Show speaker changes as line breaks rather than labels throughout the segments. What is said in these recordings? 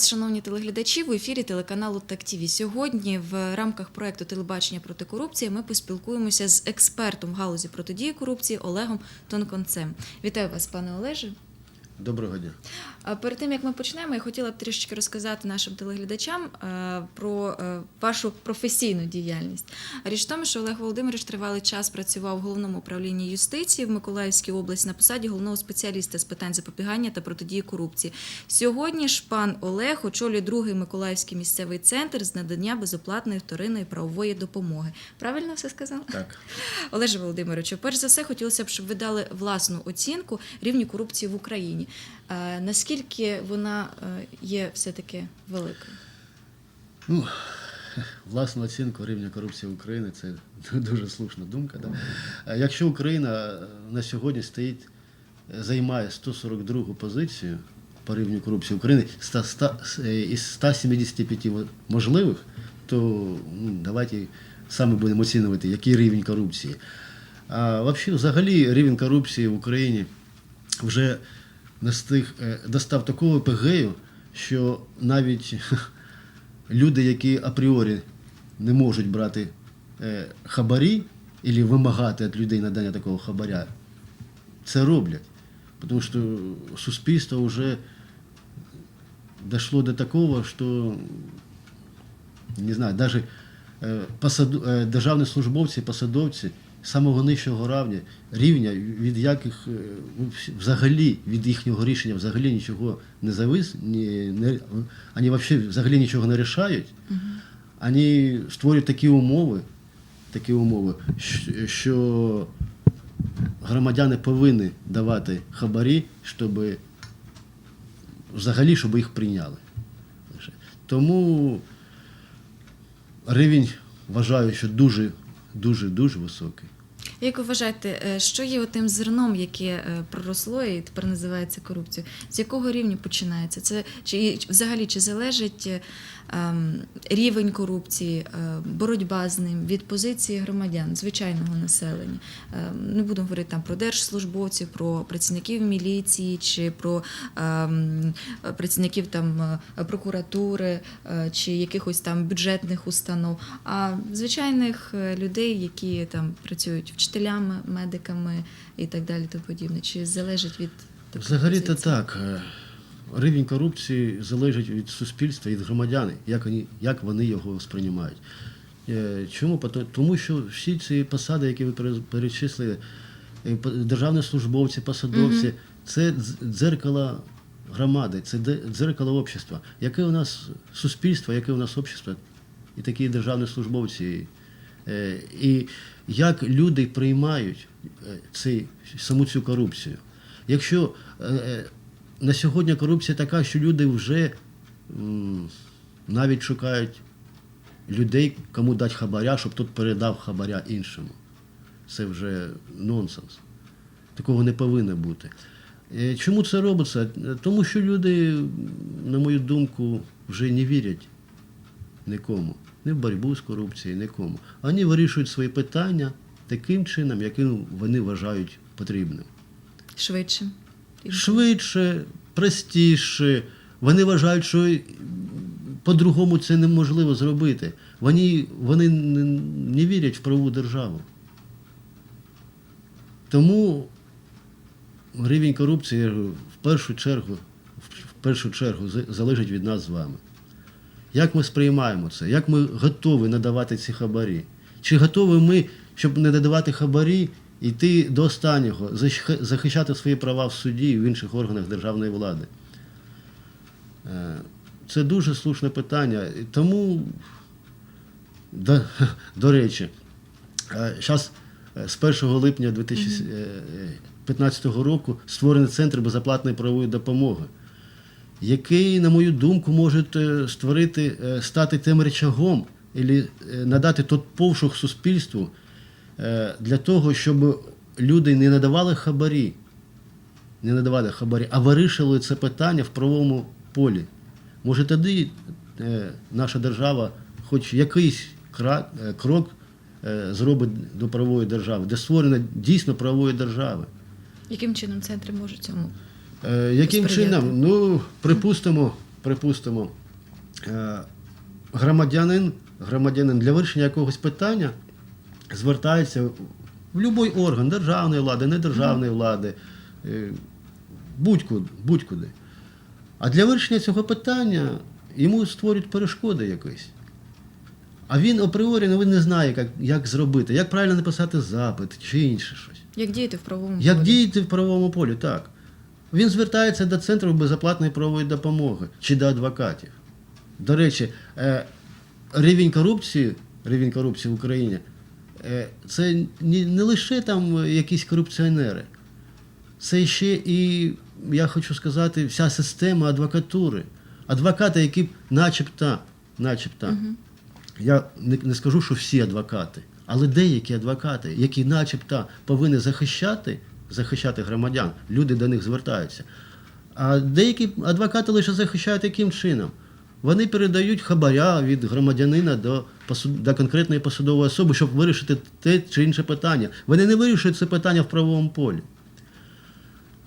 вас, шановні телеглядачі, в ефірі телеканалу ТАКТІВІ. Сьогодні в рамках проекту Телебачення проти корупції ми поспілкуємося з експертом в галузі протидії корупції Олегом Тонконцем. Вітаю вас, пане Олеже.
Доброго дня.
Перед тим як ми почнемо, я хотіла б трішечки розказати нашим телеглядачам е, про е, вашу професійну діяльність. Річ в тому, що Олег Володимирович тривалий час працював в головному управлінні юстиції в Миколаївській області на посаді головного спеціаліста з питань запобігання та протидії корупції. Сьогодні ж пан Олег очолює другий Миколаївський місцевий центр з надання безоплатної вторинної правової допомоги. Правильно все сказала?
Так.
Олеже Володимировичу, перш за все, хотілося б, щоб ви дали власну оцінку рівню корупції в Україні. Наскільки вона е, є все-таки великою?
Ну, власну оцінку рівня корупції в Україні це дуже слушна думка. Да? Якщо Україна е, на сьогодні стоїть, е, займає 142 позицію по рівню корупції України з 100 100 із 175 можливих, то ну, давайте саме будемо оцінювати, який рівень корупції. А взагалі рівень корупції в Україні вже настиг, е, достав такого епогею, що навіть люди, які апріорі не можуть брати е, хабарі або вимагати від людей надання такого хабаря, це роблять. Тому що суспільство вже дошло до такого, що не знаю, навіть е, посаду, державні службовці, посадовці самого нижчого рівня, рівня, від яких е, взагалі від їхнього рішення взагалі нічого не завис, ні, не, вони взагалі, взагалі нічого не рішають, вони створюють такі умови, такі умови, що громадяни повинні давати хабарі, щоб взагалі, щоб їх прийняли. Тому рівень вважаю, що дуже, дуже, дуже високий.
Як ви вважаєте, е, що є тим зерном, яке е, проросло і тепер називається корупцією? З якого рівня починається? Це чи взагалі чи залежить е, ем, рівень корупції, е, боротьба з ним від позиції громадян, звичайного населення? Ем, Не будемо говорити там про держслужбовців, про працівників міліції чи про ем, працівників там прокуратури е, чи якихось там бюджетних установ, а звичайних людей, які там працюють вчителями, медиками і так далі, тому подібне. Чи залежить від
взагалі
то
так. е, Рівень корупції залежить від суспільства, від громадян, як вони, як вони його сприймають. Е, Чому? Тому що всі ці посади, які ви пере- перечислили, е, державні службовці, посадовці, це дзеркало громади, це дзеркало общества. Яке у нас суспільство, яке у нас общество, і такі державні службовці. Е, І як люди приймають е, цей, саму цю корупцію. Якщо е, на сьогодні корупція така, що люди вже навіть шукають людей, кому дати хабаря, щоб тут передав хабаря іншому. Це вже нонсенс. Такого не повинно бути. Чому це робиться? Тому що люди, на мою думку, вже не вірять нікому. Не в боротьбу з корупцією, нікому. Вони вирішують свої питання таким чином, яким вони вважають потрібним.
швидше?
Швидше, простіше. Вони вважають, що по-другому це неможливо зробити. Вони, вони не, не вірять в правову державу. Тому рівень корупції в першу чергу, в першу чергу залежить від нас з вами. Як ми сприймаємо це? Як ми готові надавати ці хабарі? Чи готові ми, щоб не надавати хабарі, йти до останнього, захищати свої права в суді і в інших органах державної влади? Е, Це дуже слушне питання. Тому, до, до речі, зараз з 1 липня 2015 року створений центр безоплатної правової допомоги який, на мою думку, може е, створити, е, стати тим речагом, і надати тот повшух суспільству е, для того, щоб люди не надавали хабарі, не надавали хабарі, а вирішили це питання в правовому полі. Може, тоді е, наша держава хоч якийсь е, крок е, зробить до правової держави, де створена дійсно правової держави.
Яким чином центри можуть цьому?
Е, Яким чином? Ну, припустимо, припустимо, е, громадянин, громадянин для вирішення якогось питання звертається в будь-який орган державної влади, недержавної влади, е, будь-куди, будь-куди. А для вирішення цього питання йому створюють перешкоди якісь. А він апріорі ну, він не знає, як, як зробити, як правильно написати запит чи інше щось.
Як діяти в правовому
Як
полі?
діяти в правовому полі, так. Він звертається до центру безоплатної правової допомоги чи до адвокатів. До речі, е, рівень корупції, рівень корупції в Україні е, це не, лише там якісь корупціонери, це ще і, я хочу сказати, вся система адвокатури. Адвокати, які начебто, начебто, я не, не скажу, що всі адвокати, але деякі адвокати, які начебто повинні захищати, захищати громадян, люди до них звертаються. А деякі адвокати лише захищають яким чином? Вони передають хабаря від громадянина до, до конкретної посадової особи, щоб вирішити те чи інше питання. Вони не вирішують це питання в правовому полі.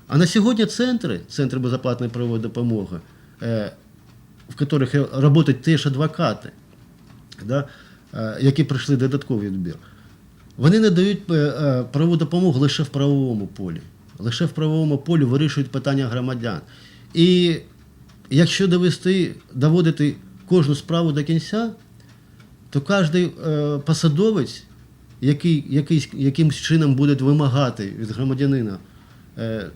А на сьогодні центри, центри безоплатної правової допомоги, е, в яких працюють теж адвокати, е, які пройшли додатковий відбір, вони надають е, е, правову допомогу лише в правовому полі. Лише в правовому полі вирішують питання громадян. І якщо довести, доводити кожну справу до кінця, то кожен посадовець, який якийсь, якимсь чином буде вимагати від громадянина е,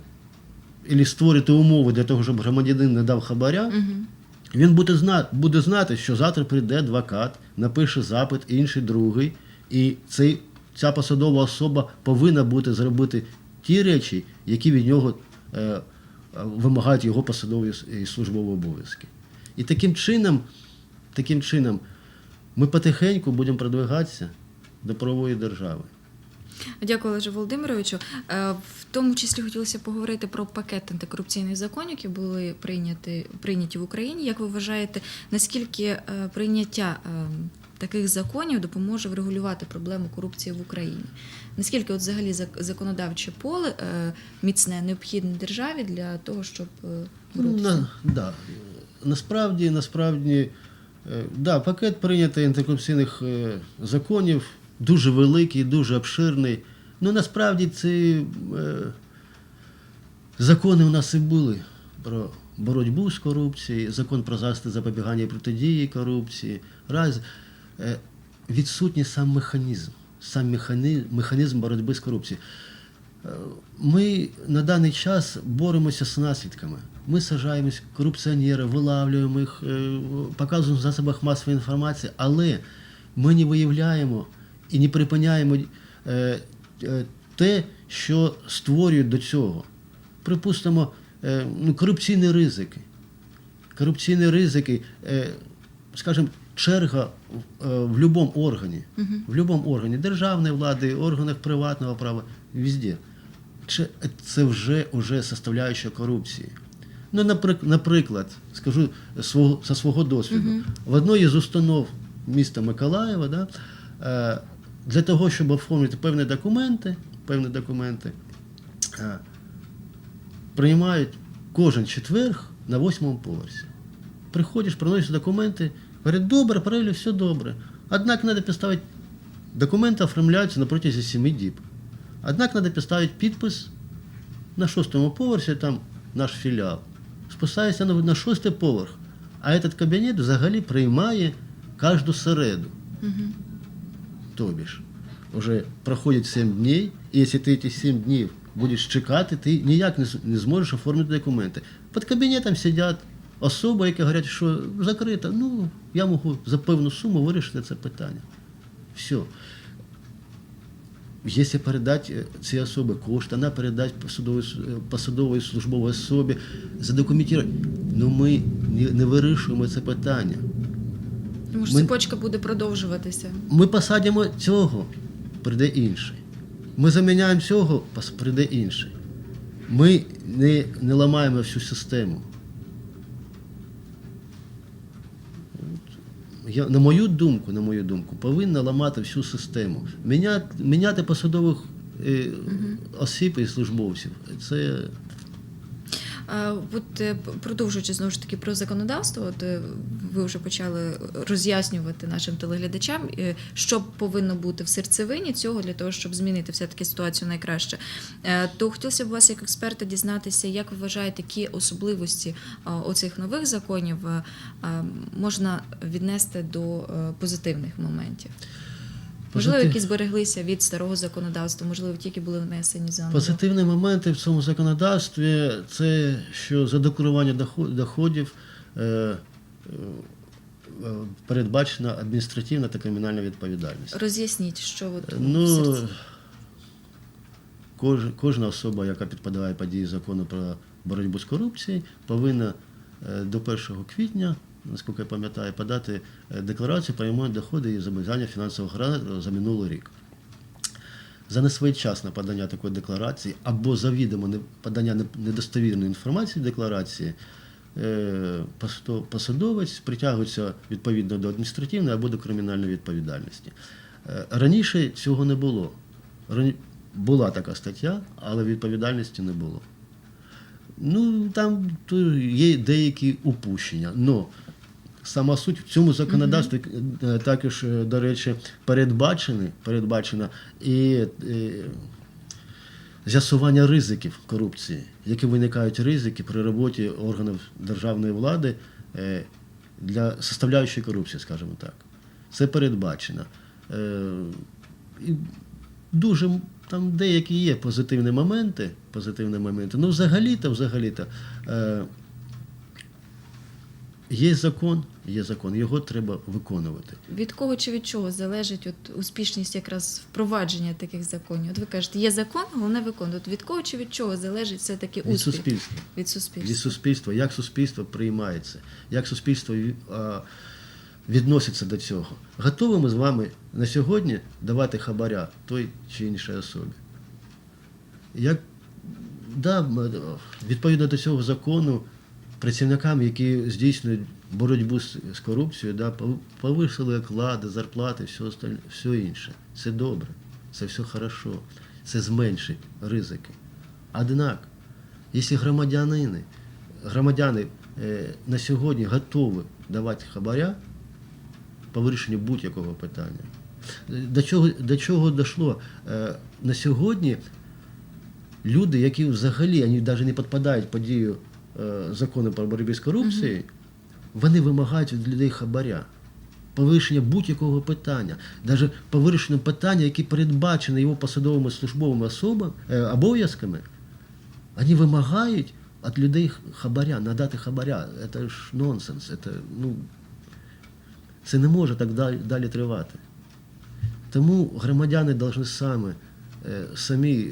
або створити умови для того, щоб громадянин не дав хабаря, він буде знати, буде знати, що завтра прийде адвокат, напише запит, інший другий, і цей, ця посадова особа повинна бути зробити ті речі, які від нього е, вимагають його посадові і службові обов'язки. І таким чином, таким чином ми потихеньку будемо продвигатися до правової держави.
Дякую, Олеже Володимировичу. Е, В тому числі хотілося поговорити про пакет антикорупційних законів, які були прийняті, прийняті в Україні. Як ви вважаєте, наскільки е, прийняття е, таких законів допоможе врегулювати проблему корупції в Україні? Наскільки от взагалі законодавче поле е, міцне необхідне державі для того, щоб е, боротися?
на, да. Насправді, насправді, е, да, пакет прийнятий антикорупційних законів дуже великий, дуже обширний. Ну, насправді ці закони у нас і були про боротьбу з корупцією, закон про захист запобігання і протидії корупції. Раз, відсутній сам механізм, сам механізм, боротьби з корупцією. Е, Ми на даний час боремося з наслідками. Ми сажаємось корупціонерів, вилавлюємо їх, е, показуємо в засобах масової інформації, але ми не виявляємо і не припиняємо е, е, те, що створюють до цього. Припустимо, е, ну, корупційні ризики. Корупційні ризики, е, скажімо, черга в- е, в будь-якому органі, в будь-якому органі державної влади, органах приватного права, везде. Це, це вже, составляюча корупції. Ну, наприклад, скажу свого, свого досвіду, в одній з установ міста Миколаєва, да, е, для того, щоб оформити певні документи, певні документи, е, приймають кожен четверг на восьмому поверсі. Приходиш, приносиш документи, говорять, добре, правильно, все добре. Однак треба підставити, документи оформляються на протязі семи діб. Однак треба підставити підпис на шостому поверсі, там наш філіал. Спускається на, на шостий поверх. А этот кабінет взагалі приймає кожну середу. Тобі ж, вже проходить 7 днів, і якщо ти ці 7 днів будеш чекати, ти ніяк не, не зможеш оформити документи. Під кабінетом сидять особи, які говорять, що закрито, ну, я можу за певну суму вирішити це питання. Все. Якщо передати е, цій особі кошти, вона передати посадовій, е, посадовій службовій особі, задокументувати. Ну ми не, вирішуємо це питання.
Тому що цепочка буде продовжуватися.
Ми посадимо цього, прийде інший. Ми заміняємо цього, прийде інший. Ми не, не ламаємо всю систему. Я, на мою думку, на мою думку, повинна ламати всю систему. Міняти, міняти посадових е, осіб і службовців. Це
От е, продовжуючи знову ж таки про законодавство, от е, ви вже почали роз'яснювати нашим телеглядачам, е, що повинно бути в серцевині цього для того, щоб змінити все-таки ситуацію найкраще. То хотілося б вас, як експерта, дізнатися, як ви вважаєте, які особливості оцих нових законів можна віднести до позитивних моментів. Можливо, які збереглися від старого законодавства, можливо, ті, які були внесені заново.
Позитивні моменти в цьому законодавстві це що за декларування доход- доходів е, е, передбачена адміністративна та кримінальна відповідальність.
Роз'ясніть, що от в
Ну, кож, кожна особа, яка підпадає під дії закону про боротьбу з корупцією, повинна е, до 1 квітня, наскільки я пам'ятаю, подати е, декларацію йому доходи і зобов'язання фінансового за минулий рік. За несвоєчасне подання такої декларації або завідомо подання недостовірної інформації декларації, е, посадовець притягується відповідно до адміністративної або до кримінальної відповідальності. Е, Раніше цього не було. Була така стаття, але відповідальності не було. Ну, там є деякі упущення. Но сама суть в цьому законодавстві е, також, е, до речі, передбачені, передбачена і е, з'ясування ризиків корупції, які виникають ризики при роботі органів державної влади е, для составляючої корупції, скажімо так. Це передбачено. Е, І дуже там деякі є позитивні моменти, позитивні моменти. Ну, взагалі-то, взагалі-то, е, є закон, є закон, його треба виконувати.
від кого чи від чого залежить от успішність якраз впровадження таких законів? От ви кажете, є закон, головне виконувати. Від кого чи від чого залежить все таки
Від суспільства.
від суспільства?
Від суспільства, як суспільство приймається, як суспільство а, відноситься до цього. Готові ми з вами на сьогодні давати хабаря той чи іншій особі. Як, да, відповідно до цього закону, працівникам, які здійснюють боротьбу з, корупцією, да, повисили оклади, зарплати, все, остальне, все інше. Це добре, це все хорошо, це зменшить ризики. Однак, якщо громадянини, громадяни е, на сьогодні готові давати хабаря по вирішенню будь-якого питання, до чого, до чого дійшло? Е, на сьогодні люди, які взагалі навіть не підпадають під е, про боротьбу з корупцією, вони вимагають від людей хабаря. По будь-якого питання, навіть по вирішенню питання, які передбачені його посадовими службовими особами, е, обов'язками, вони вимагають від людей хабаря, надати хабаря. Це ж нонсенс. Це, ну, це не може так далі, далі тривати. Тому громадяни повинні саме, е, самі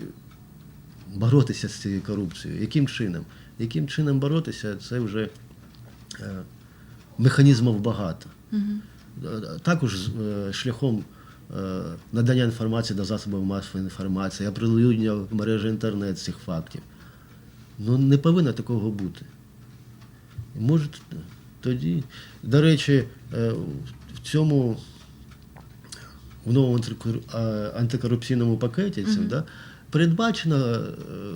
боротися з цією корупцією. Яким чином? Яким чином боротися, це вже е, механізмів багато. Е, Також е, шляхом надання інформації до засобів масової інформації, оприлюднення в мережі інтернет цих фактів. Ну, не повинно такого бути. Може, тоді. До речі, в цьому в новому антикорупційному пакеті цим, да, передбачено е,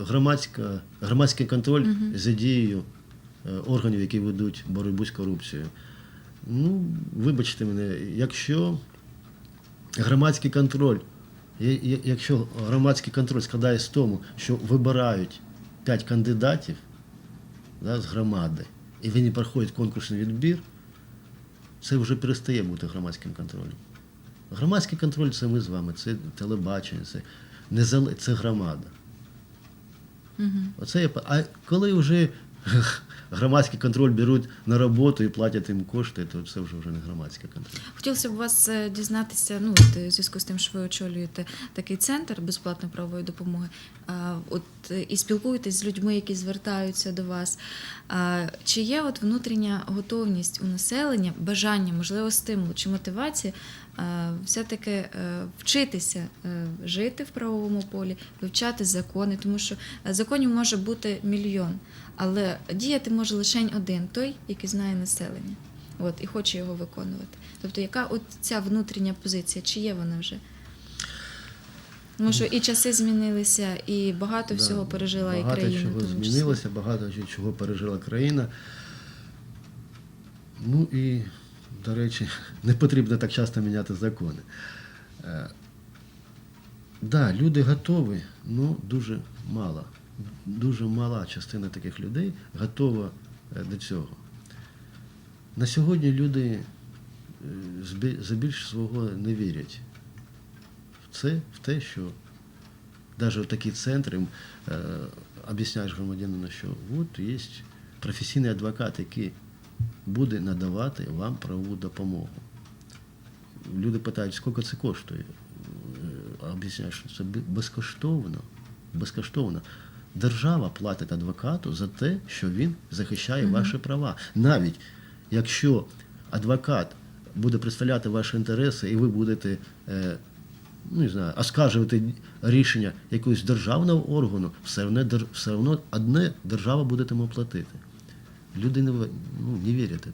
громадська, громадський контроль за дією е, органів, які ведуть боротьбу з корупцією. Ну, вибачте мене, якщо громадський контроль, якщо громадський контроль складає з тому, що вибирають п'ять кандидатів да, з громади, і вони проходять конкурсний відбір, це вже перестає бути громадським контролем. Громадський контроль це ми з вами, це телебачення, це, незале- це громада.
Мгм.
Оце я, па- а коли вже громадський контроль беруть на роботу і платять їм кошти, то це вже вже не громадський контроль.
Хотілося б вас е, дізнатися, ну от, е, в зв'язку з тим, що ви очолюєте такий центр безплатної правової допомоги. А, от е, і спілкуєтесь з людьми, які звертаються до вас. А, чи є от внутрішня готовність у населення, бажання, можливо, стимул чи мотивація все-таки е, вчитися е, жити в правовому полі, вивчати закони, тому що е, законів може бути мільйон, але діяти може лише один той, який знає населення. От, і хоче його виконувати. Тобто, яка от ця внутрішня позиція, чи є вона вже? Тому що і часи змінилися, і багато
Да,
всього пережила і
багато чого
в тому числі.
змінилося, багато чого пережила країна. Ну і, до речі, не потрібно так часто міняти закони. Так, да, люди готові, але дуже мало. Дуже мала частина таких людей готова е, до цього. На сьогодні люди е, збі- свого не вірять в це, в те, що навіть в такі центри е, об'ясняєш громадянину, що от є професійний адвокат, який буде надавати вам правову допомогу. Люди питають, скільки це коштує. Е, Об'ясняєш, що це безкоштовно. Безкоштовно. Держава платить адвокату за те, що він захищає ваші права. Навіть якщо адвокат буде представляти ваші інтереси, і ви будете е, ну, не знаю, оскаржувати рішення якогось державного органу, все одно, все одно одне держава буде тому платити. Люди не, ну, не вірять в це.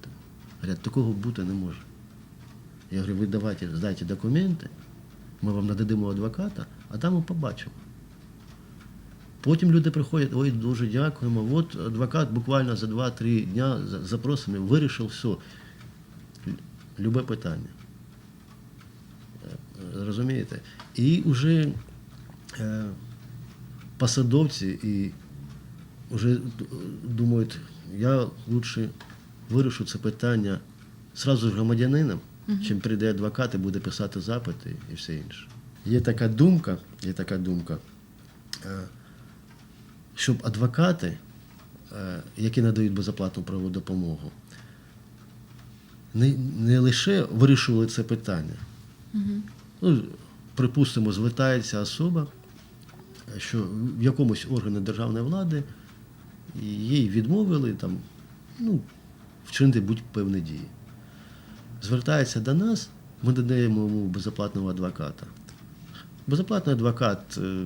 Говорять, такого бути не може. Я говорю, ви давайте, здайте документи, ми вам нададимо адвоката, а там ми побачимо. Потім люди приходять, ой, дуже дякуємо. От адвокат буквально за 2-3 дня за- запросимо, вирішив все. Любе питання. Е, Розумієте? І вже е, посадовці і вже думають, я лучше вирішу це питання зразу з громадянином, чим прийде адвокат і буде писати запити і все інше. Є така думка, є така думка, е, щоб адвокати, е, які надають безоплатну правову допомогу, не, не лише вирішували це питання. Ну, припустимо, звертається особа, що в якомусь органі державної влади їй відмовили там, ну, вчинити будь-певні дії. Звертається до нас, ми додаємо йому безоплатного адвоката. Безоплатний адвокат е,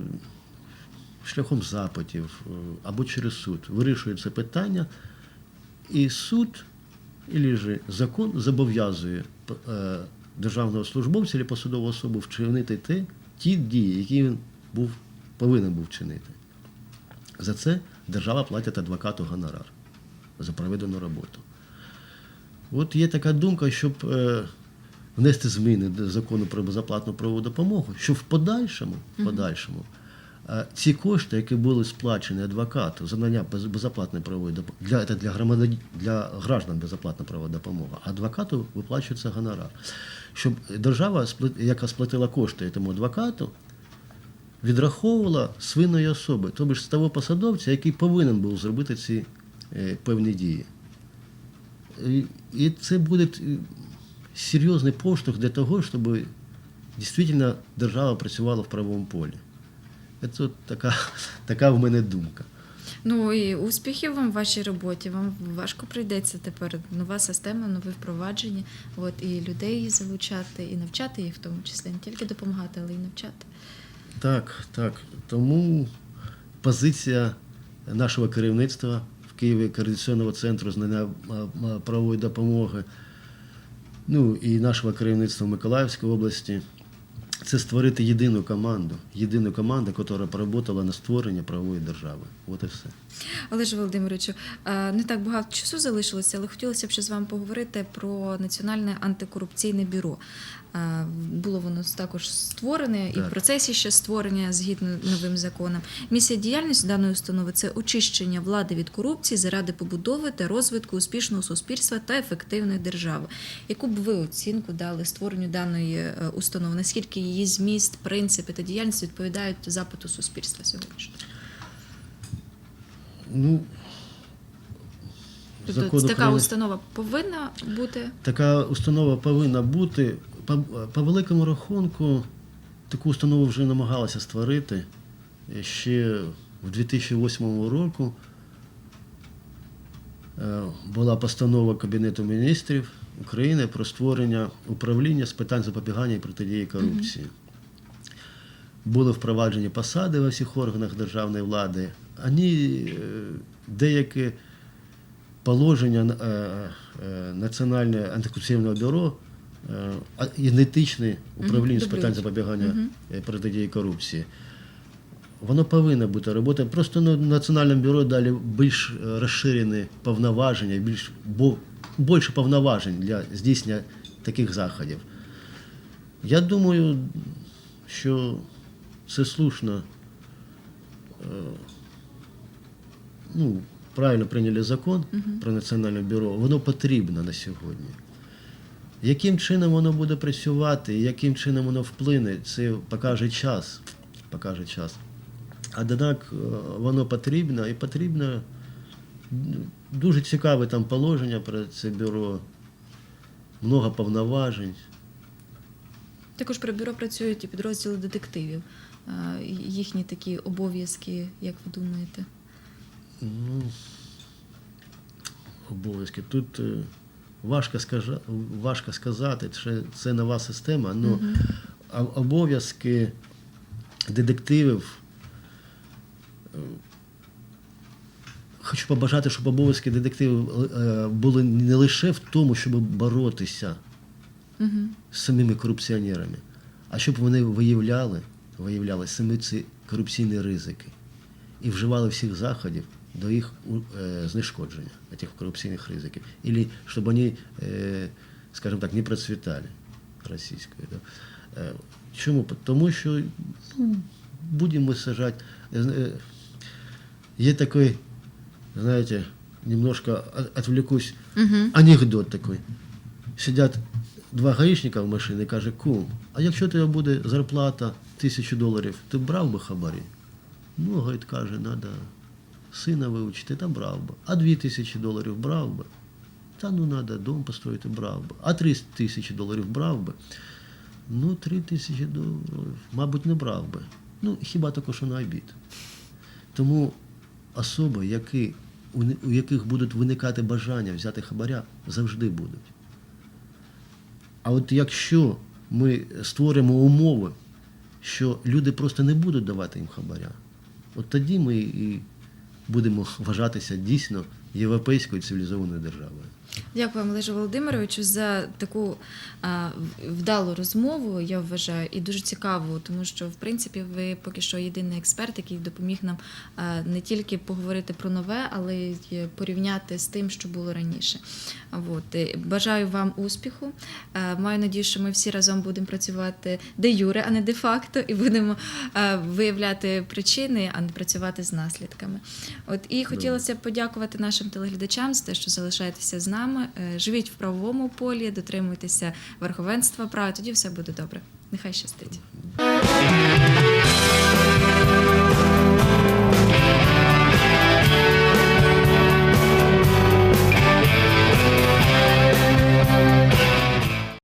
шляхом запитів е, або через суд вирішує це питання, і суд ж закон зобов'язує е, державного службовця або посадову особу вчинити те, ті дії, які він був, повинен був вчинити. За це держава платить адвокату гонорар за проведену роботу. От є така думка, щоб е, внести зміни до закону про безоплатну правову допомогу, щоб в подальшому, в подальшому е, ці кошти, які були сплачені адвокату за надання безоплатної правової допомоги, для, це для, громадян, для граждан безоплатна правова допомога, а адвокату виплачується гонорар. Щоб держава, яка сплатила кошти цьому адвокату, відраховувала з винної особи, тобто з того посадовця, який повинен був зробити ці е, певні дії. І- І це буде е, серйозний поштовх для того, щоб дійсно держава працювала в правовому полі. Це така, така в мене думка.
Ну і успіхів вам в вашій роботі. Вам важко прийдеться тепер нова система, нове впровадження. От і людей залучати, і навчати їх в тому числі, не тільки допомагати, але й навчати.
Так, так. Тому позиція нашого керівництва в Києві Координаційного центру знання правової допомоги, ну і нашого керівництва в Миколаївській області це створити єдину команду, єдину команду, яка поработала на створення правової держави. От і все.
Олеже Володимировичу, е, не так багато часу залишилося, але хотілося б ще з вами поговорити про Національне антикорупційне бюро. Було воно також створене і в процесі ще створення згідно новим законам. Місія діяльності даної установи це очищення влади від корупції заради побудови та розвитку успішного суспільства та ефективної держави. Яку б ви оцінку дали створенню даної е, установи? Наскільки її зміст, принципи та діяльність відповідають запиту суспільства сьогодні?
Ну,
Тобто така
України-
установа повинна бути.
Така установа повинна бути. По, по великому рахунку, таку установу вже намагалися створити ще в 2008 року. е, Була постанова Кабінету міністрів України про створення управління з питань запобігання і протидії корупції. Були впроваджені посади во всіх органах державної влади. Ані е, деякі положення е, е, Національного антикорупційного бюро е, ідентичне управління з питань запобігання е, протидії корупції. Воно повинно бути робота. Просто ну, Національному бюро дали більш е, розширені повноваження, більш бо, більше повноважень для здійснення таких заходів. Я думаю, що це слушно. Ну, правильно прийняли закон про національне бюро, воно потрібно на сьогодні. Яким чином воно буде працювати, яким чином воно вплине, це покаже час. Покаже час. Однак е, воно потрібно і потрібно дуже цікаве там положення про це бюро, много повноважень.
Також при бюро працюють і підрозділи детективів. Е, Їхні такі обов'язки, як ви думаєте?
Ну, обов'язки. Тут е, важко, скажа, важко сказати, це, це нова система, але обов'язки детективів. е, Хочу побажати, щоб обов'язки детективів е, були не лише в тому, щоб боротися
Угу.
з самими корупціонерами, а щоб вони виявляли, виявляли самі ці корупційні ризики і вживали всіх заходів до їх е, знешкодження цих корупційних ризиків. Ілі щоб вони, е, скажімо так, не процвітали російською. Да? Е, чому? Тому що ну, будемо сажати. Є такий, знаєте, немножко отвлекусь,
Угу.
анекдот такий. Сидять два гаїшника в машині і каже, кум, а якщо тебе буде зарплата тисячу доларів, ти брав би хабарі? Ну, говорить, каже, треба сина вивчити, та брав би. А дві тисячі доларів брав би. Та ну треба дом построїти, брав би. А три тисячі доларів брав би. Ну, три тисячі доларів, мабуть, не брав би. Ну, хіба також на обід. Тому особи, які, у яких будуть виникати бажання взяти хабаря, завжди будуть. А от якщо ми створимо умови, що люди просто не будуть давати їм хабаря, от тоді ми і будемо вважатися дійсно європейською цивілізованою державою.
Дякую вам, Олеже Володимировичу, за таку вдалу розмову, я вважаю, і дуже цікаву, тому що, в принципі, ви поки що єдиний експерт, який допоміг нам не тільки поговорити про нове, але й порівняти з тим, що було раніше. От. Бажаю вам успіху. Маю надію, що ми всі разом будемо працювати де юре, а не де факто, і будемо виявляти причини, а не працювати з наслідками. От і хотілося б подякувати нашим телеглядачам за те, що залишаєтеся з нами. Е, Живіть в правовому полі, дотримуйтеся верховенства права, тоді все буде добре. Нехай щастить.